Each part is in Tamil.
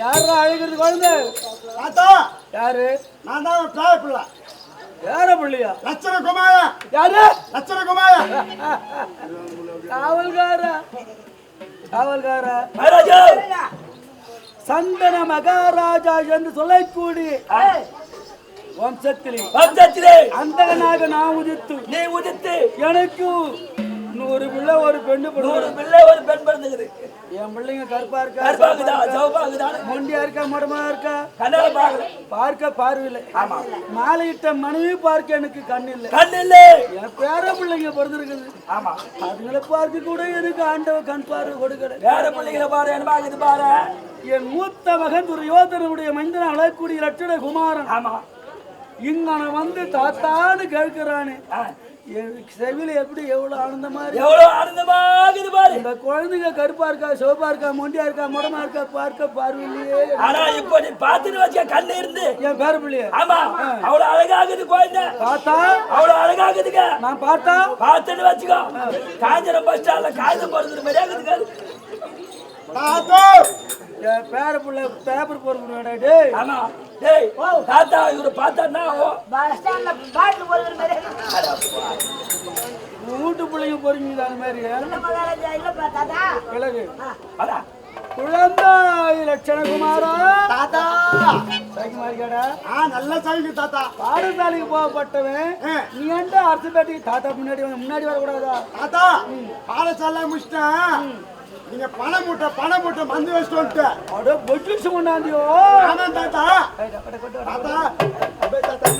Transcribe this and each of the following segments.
யாரா அழைக்கிறது குழந்தை? தாத்தா! யாரு? நான் தான் டிராவல் பிள்ளை. யார பிள்ளையா? லட்சண குமார யாரு? லட்சண குமார காவல்காரா? காவல்காரா சந்தன மகாராஜா என்று சொல்லக்கூடிய வம்சத்திலே. வம்சத்திலே. அந்தகனாக நான் உதித்து நீ உதித்து. எனக்கு நூறு பிள்ளை ஒரு பெண்ணு நூறு பிள்ளை ஒரு பெண் பிறந்துக்குது என் பிள்ளைங்க கருப்பா இருக்கா? கருப்பாகுதா? சிவப்பா இருக்கா, சவப்பாகுதா மொண்டியா இருக்கா? மடமா இருக்கா? கண்ணால பாரு பார்க்க பார்வையில்லை. ஆமா. மாலையிட்ட மனைவி பார்க்க எனக்கு கண் இல்லை கண் இல்லை. என் பேர பிள்ளைங்க பிறந்திருக்குது. ஆமா. அதுங்களை பார்க்க கூட எனக்கு ஆண்டவ கண் பார்வை கொடுக்கல. வேற பிள்ளைகளை பாரு என்ன பாக்குது பாரு? என் மூத்த மகன் துரியோதனனுடைய மைந்தன் அழக்கூடிய லட்சண குமாரன். ஆமா. இங்கன வந்து தாத்தான்னு கேட்கிறானே. செவில எப்படி எவ்வளவு ஆனந்தமா இருக்கு? எவ்வளவு ஆனந்தமாகுது பாரு. இந்த குழந்தைங்க கருப்பா இருக்கா சிவப்பா இருக்கா மொண்டியா இருக்கா முடமா இருக்கா பார்க்க பார்வையிலேயே ஆனா இப்ப நீ வச்சுக்க கண்ணு இருந்து. என் பேர பிள்ளைய. ஆமா அவ்வளவு அழகாகுது குழந்தை. தாத்தா. அவ்வளவு அழகாகுதுங்க. நான் பார்த்தா? பார்த்துன்னு வச்சுக்கோ. காஞ்சிரம் பஸ் ஸ்டாண்ட்ல காகிதம் போடுறது மாதிரியா இருக்குதுங்க தாத்தா! என் பேர பிள்ளை பேப்பர் போடுறா டேய்? ஆமா. டேய் தாத்தா இவரை பார்த்தா பஸ் ஸ்டாண்ட்ல பாட்டில் போடுற மாதிரி. வீட்டு பிள்ளைங்க பொறுங்க அந்த மாதிரி விலகு குழந்தாய் லட்சணகுமாரா. தாத்தா. சைக்குமாரிக்காடா ஆ நல்ல சைக்கு தாத்தா. பாடசாலைக்கு போகப்பட்டவன். நீ ஏன்ட அரசு பேட்டி தாத்தா முன்னாடி வந்து முன்னாடி வரக்கூடாதா? தாத்தா பாடசாலை முடிச்சிட்டேன். நீங்க பணம் மூட்டை பணம் மூட்டை மந்து வச்சுட்டு வந்துட்டு. அட பொக்கிஷம் கொண்டாந்தியோ? ஆமா தாத்தா. தாத்தா. அப்படியே தாத்தா.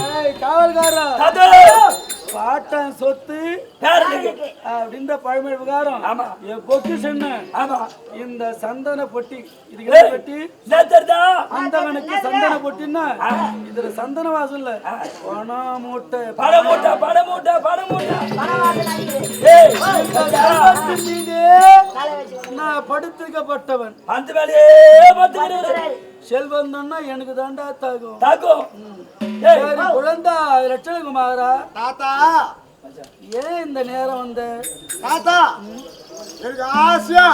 ஏய் காவல்காரா தாத்தா! பாட்டன் சொத்து அப்படின்ற பழமொழி ஆமா. என் பொக்கிஷம் ஆமா. இந்த சந்தன பொட்டி. இதுக்கு பொட்டி? அந்தவனுக்கு சந்தன பொட்டின்னா இதுல சந்தன வாசம் இல்ல. பணம் மூட்டை பட மூட்டை பட மூட்டை பட மூட்டை நான் படுத்திருக்கப்பட்டவன். அந்த வேலையே பார்த்துக்கிறாரு செல்வந்தன்னா எனக்கு தாண்டா தாகும் தாக்கும். ஏய் சரி, குழந்தா லட்சணகுமாரா தாத்தா. ஏன் இந்த நேரம் வந்த? தாத்தா எனக்கு ஆசையா?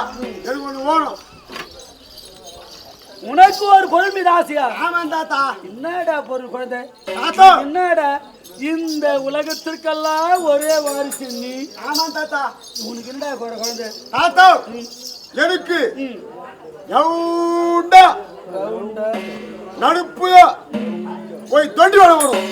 எனக்கு ஒண்ணு வேணும். உனக்கு ஒரு பொருள் மீது ஆசையா? ஆமா தாத்தா. என்னடா பொருள் குழந்தை? தாத்தா. என்னடா? இந்த உலகத்திற்கெல்லாம் ஒரே வாரிசு நீ. ஆமா தாத்தா. உனக்கு என்னடா குறை குழந்தை தாத்தா! எனக்கு எவுண்டா நடுப்பு போய் தொண்டி வர வரும்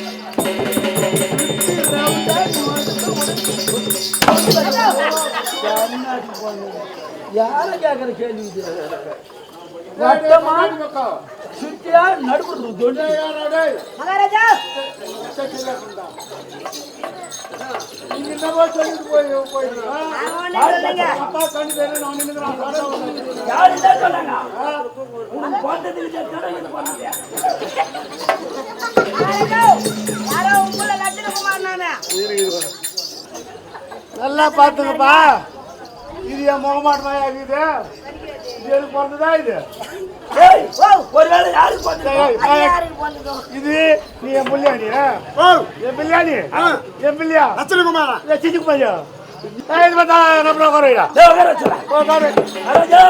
யார கேக்குற கேள்வி மகாராஜா! சொல்லுங்க யாரு சொன்னாங்க உனக்கு இது பண்ணலையா? மகாராஜா யாரோ உங்களை லட்சணகுமார் நானே. நல்லா பார்த்துக்கப்பா இது என் முகமாட்டமா இருக்குது இது எனக்கு பிறந்ததா இது? ஏய் ஒருவேளை யாருக்கு போட்டுக்கோ இது நீ என் பிள்ளையாணி என் பிள்ளையாணி என் பிள்ளையா? இது பார்த்தா நம்ம காரு மகாராஜா